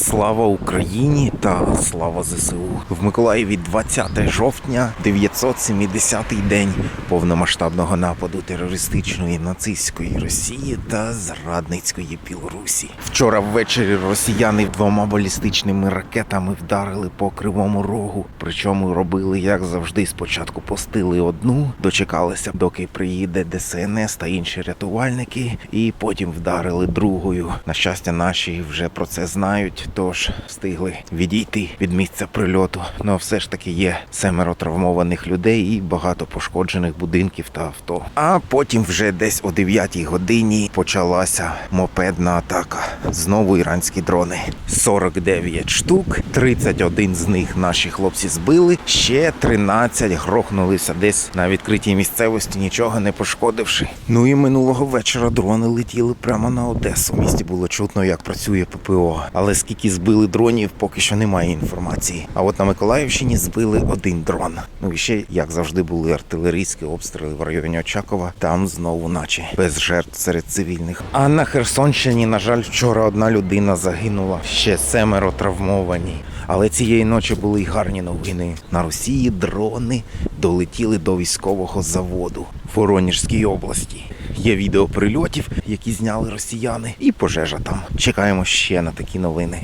Слава Україні та слава ЗСУ. В Миколаєві 20 жовтня, 970-й день повномасштабного нападу терористичної нацистської Росії та зрадницької Білорусі. Вчора ввечері росіяни двома балістичними ракетами вдарили по кривому рогу. Причому робили, як завжди, спочатку постили одну, дочекалися, доки приїде ДСНС та інші рятувальники, і потім вдарили другою. На щастя, наші вже про це знають, тож встигли відійти від місця прильоту. Ну все ж таки є семеро травмованих людей і багато пошкоджених будинків та авто. А потім вже десь о 9 годині почалася мопедна атака. Знову іранські дрони. 49 штук, 31 з них наші хлопці збили, ще 13 грохнулися десь на відкритій місцевості, нічого не пошкодивши. Ну і минулого вечора дрони летіли прямо на Одесу. В місті було чутно, як працює ППО. Але скільки збили дронів, поки що немає інформації. А от на Миколаївщині збили один дрон. Ну і ще, як завжди, були артилерійські обстріли в районі Очакова. Там знову, наче без жертв серед цивільних. А на Херсонщині, на жаль, вчора одна людина загинула, ще семеро травмовані. Але цієї ночі були й гарні новини. На Росії дрони долетіли до військового заводу в Воронежській області. Є відео прильотів, які зняли росіяни, і пожежа там. Чекаємо ще на такі новини.